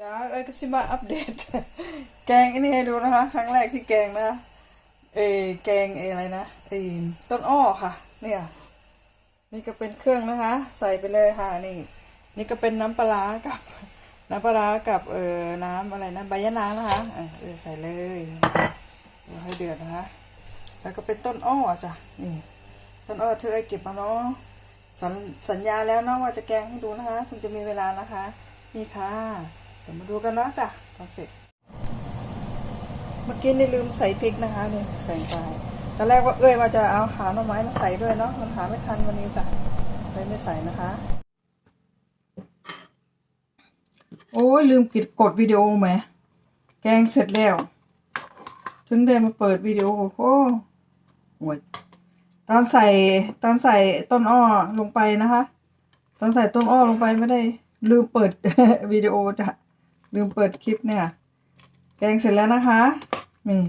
จ้าเอ้ยก็ชิมาอัปเดต แกงอันนี้ให้ดูนะคะ ครั้งแรกที่แกงนะเอยแกงเออะไรนะเอต้นอ้อค่ะ เนี่ย นี่ก็เป็นเครื่องนะคะ ใส่ไปเลยค่ะนี่ นี่ก็เป็นน้ำปลากับ น้ำปลากับเอ่อน้ำอะไรนะใบยะนางนะคะอะเออใส่เลยเดี๋ยวให้เดือดนะคะ แล้วก็เป็นต้นอ้อจ้ะนี่ต้นอ้อเธอไอเก็บมาเนาะสัญญาแล้วนะว่าจะแกงให้ดูนะคะ คุณจะมีเวลานะคะ นี่ค่ะ เดี๋ยวมาดูกันนะจ้ะตอนเสร็จ เมื่อกี้นี่ลืมใส่พริกนะคะนี่ใส่ไปตอนแรกว่าเอ้ยว่าจะเอาหาหน่อไม้มาใส่ด้วยเนาะมันหาไม่ทันวันนี้จ้ะเลยไม่ใส่นะคะ โอ้ยลืมปิดกดวิดีโอไหมแกงเสร็จแล้วถึงได้มาเปิดวิดีโอโอ้โหโอ้ยตอนใส่ตอนใส่ต้นอ้อลงไปนะคะ ตอนใส่ต้นอ้อลงไปไม่ได้ลืมเปิดวิดีโอจ้ะ ลืมเปิดคลิปเนี่ย แกงเสร็จแล้วนะคะนี่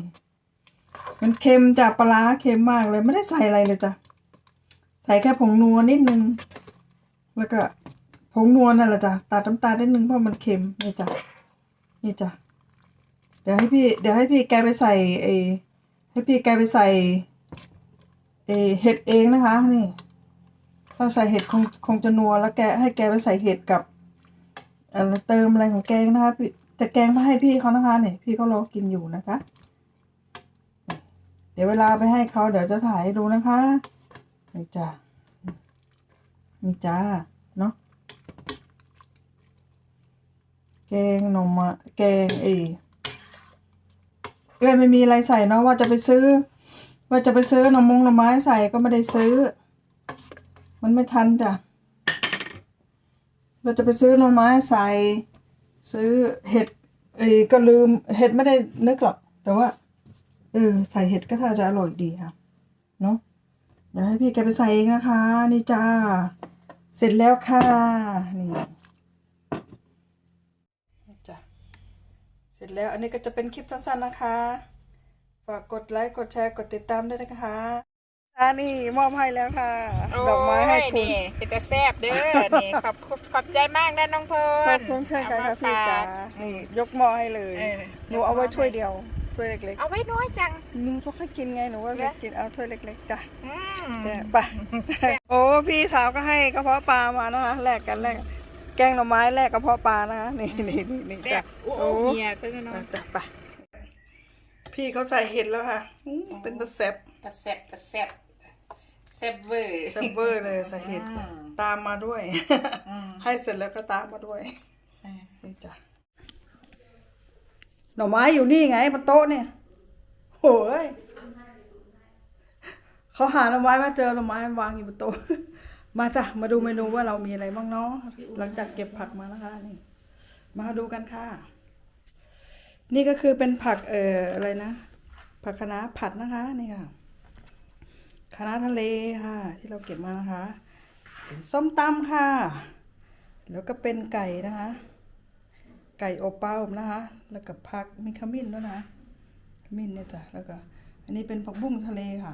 มันเค็มจากปลาเค็มมากเลยไม่ได้ใส่อะไรเลยจ้ะใส่แค่ผงนัวนิดนึง แล้วก็ผงนัวนั่นแหละจ้ะตัดน้ำตาลนิดนึงเพราะมันเค็มนี่จ้ะนี่จ้ะเดี๋ยวให้พี่เดี๋ยวให้พี่แกไปใส่เอให้พี่แกไปใส่เอเห็ดเองนะคะนี่ ถ้าใส่เห็ดคงคงจะนัวแล้วแกให้แกไปใส่เห็ดกับ อะไรเติมอะไรของแกงนะคะพี่แต่แกงมาให้พี่เขานะคะเนี่ยพี่เขารอกินอยู่นะคะ เดี๋ยวเวลาไปให้เขาเดี๋ยวจะถ่ายให้ดูนะคะนี่จ้านี่จ้าเนาะแกงหนมอะแกงเอเอ้ยไม่มีอะไรใส่เนาะว่าจะไปซื้อ ว่าจะไปซื้อหน่อมงหน่อไม้ใส่ก็ไม่ได้ซื้อ มันไม่ทันจ้ะ เราจะไปซื้อหน่อไม้ใส่ซื้อเห็ดเอ้ก็ลืมเห็ดไม่ได้นึกหรอกแต่ว่าเออใส่เห็ดก็ถ้าจะอร่อยดีค่ะเนาะเดี๋ยวให้พี่แกไปใส่เองนะคะ นี่จ้า เสร็จแล้วค่ะนี่นี่จ้ะเสร็จแล้วอันนี้ก็จะเป็นคลิปสั้นๆนะคะ ฝากกดไลค์กดแชร์กดติดตามด้วยนะคะ อันนี้มอบให้แล้วค่ะ ดอกไม้ให้คุณโอ้ยนี่เป็นแต่แซ่บเด้อนี่ขอบคุณขอบใจมากนะน้องเพลิขอนบคุณเช่นกันค่ะพี่จ๋านี่ยกหม้อให้เลยเออหนูเอาไว้ถ้วยเดียวถ้วยเล็กเอาไว้น้อยจัง ๆหนูก็ค่อยกินไงหนูว่าเหรเล็อกกินเอาถ้วยเล็กๆจ้ะอืม เนี่ยไปโอ้พี่สาวก็ให้กระเพาะปลามานะคะแลกกันแลกกันแกงหน่อไม้แลกกระเพาะปลานะคะนี่นี่นี่นี่แซ่จ้ะบโอ้โหโอ้เมียเท่านั้นเนาะจ้ะไปพี่เขาใส่เห็ดแล้วค่ะอื้อเป็นตะแซ่บ แต่แซ่บแต่แซ่บแซ่บเวอร์แซ่บเวอร์เลยใส่เห็ดอืมตามมาด้วยอืมให้เสร็จแล้วก็ตามมาด้วยเออนี่จ้ะหน่อไม้อยู่นี่ไงบนโต๊ะเนี่ยโอ้ยเขาหาหน่อไม้มาเจอหน่อไม้วางอยู่บนโต๊ะมาจ้ะมาดูเมนูว่าเรามีอะไรบ้างเนาะหลังจากเก็บผักมานะคะนี่ มาดูกันค่ะ นี่ก็คือเป็นผักเอ่ออะไรนะผักคะน้าผัดนะคะนี่ค่ะ คณะทะเลค่ะ ที่เราเก็บมานะคะ เป็นส้มตำค่ะ แล้วก็เป็นไก่นะคะ ไก่อบเป้านะคะ แล้วก็ผักมีขมิ้นด้วยนะขมิ้นเนี่ยจ้ะแล้วก็อันนี้เป็นผักบุ้งทะเลค่ะ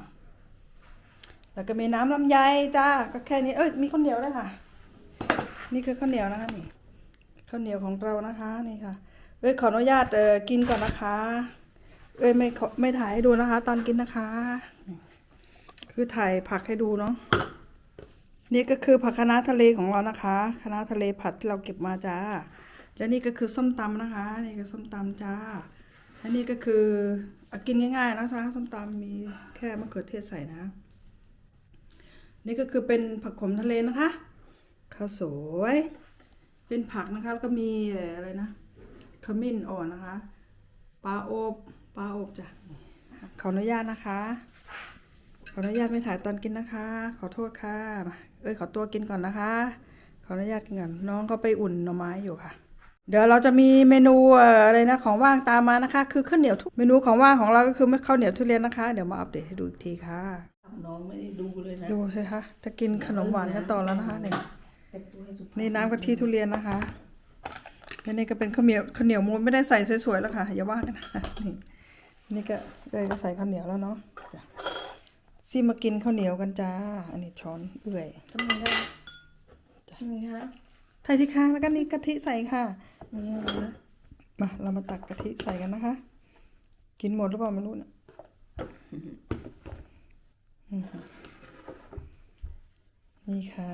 แล้วก็มีน้ำลำไยจ้าก็แค่นี้เอ้ยมีข้าวเหนียวด้วยค่ะ นี่คือข้าวเหนียวนะคะนี่ข้าวเหนียวของเรานะคะนี่ค่ะ เอ้ยขออนุญาตเออกินก่อนนะคะ เอ้ยไม่ขอไม่ถ่ายให้ดูนะคะ ตอนกินนะคะนี่ คือถ่ายผักให้ดูเนาะนี่ก็คือผักคะน้าทะเลของเรานะคะคะน้าทะเลผัดที่เราเก็บมาจ้า และนี่ก็คือส้มตำนะคะ นี่คือส้มตำจ้าและนี่ก็คืออกินง่ายๆนะคะส้มตำมีแค่มะเขือเทศใส่นะ นี่ก็คือเป็นผักขมทะเลนะคะข้าวสวย เป็นผักนะคะแล้วก็มีเอ่ออะไรนะขมิ้นอ่อนนะคะปลาอบปลาอบจ้ะขออนุญาตนะคะ ขออนุญาตไม่ถ่ายตอนกินนะคะ ขอโทษค่ะมาเอ้ยขอตัวกินก่อนนะคะ ขออนุญาตกินก่อนน้องเขาไปอุ่นหน่อไม้อยู่ค่ะ เดี๋ยวเราจะมีเมนูเอ่ออะไรนะของว่างตามมานะคะ คือข้าวเหนียวทุเมนูของว่างของเราก็คือข้าวเหนียวทุเรียนนะคะ เดี๋ยวมาอัปเดตให้ดูอีกทีค่ะน้องไม่ได้ดูเลยนะดูสิคะจะกินขนมหวานกันต่อแล้วนะคะนี่แต่งตัวให้สุภาพนี่น้ำกะทิทุเรียนนะคะและนี่ก็เป็นข้าวเหนียวข้าวเหนียวมูนไม่ได้ใส่สวยๆแล้วค่ะอย่าว่ากันนะนี่นี่ก็เลยจะใส่ข้าวเหนียวแล้วเนาะจ้ะ ซิมากินข้าวเหนียวกันจ้า อันนี้ช้อนเอื่อยทำไมได้ทำไมฮะทส่ที่ค่ะแล้วก็นี่กะทิใส่ค่ะ นี่นะมาเรามาตักกะทิใส่กันนะคะ กินหมดหรือเปล่าไม่รู้นะอืมนี่ค่ะ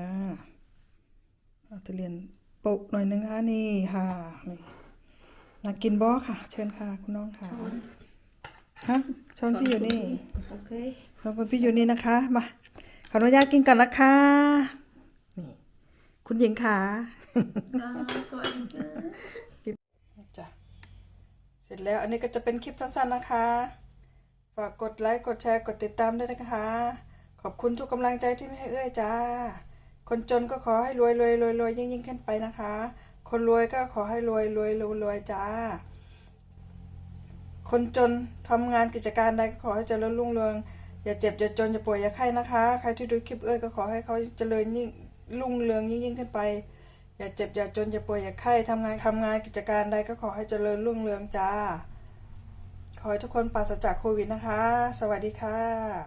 เอาตะเลียนโปะหน่อยนึงนะคะนี่ค่ะนี่อยากกินบอค่ะ เชิญค่ะ คุณน้องค่ะฮะช้อนพี่อยู่นี่ โอเค ช้อนคุณพี่อยู่นี่นะคะ มา ขออนุญาตกินก่อนนะคะ นี่ คุณหญิงค่ะอ่าสวัสดีค่ะจ้ะเสร็จแล้วอันนี้ก็จะเป็นคลิปสั้นๆนะคะ ฝากกดไลค์ กดแชร์ กดติดตามด้วยนะคะ ขอบคุณทุกกำลังใจที่ไม่ให้เอื้อยจ้า คนจนก็ขอให้รวยรวยรวยรวยยิ่งยิ่งขึ้นไปนะคะ คนรวยก็ขอให้รวยรวยรวยรวยจ้า คนจนทำงานกิจการใดก็ขอให้เจริญรุ่งเรือง อย่าเจ็บอย่าจนอย่าป่วยอย่าไข้นะคะ ใครที่ดูคลิปเอ้ยก็ขอให้เขาเจริญยิ่งรุ่งเรืองยิ่งยิ่งขึ้นไป อย่าเจ็บอย่าจนอย่าป่วยอย่าไข้ทำงานทำงานกิจการใดก็ขอให้เจริญรุ่งเรืองจ้า ขอให้ทุกคนปราศจากโควิดนะคะ สวัสดีค่ะ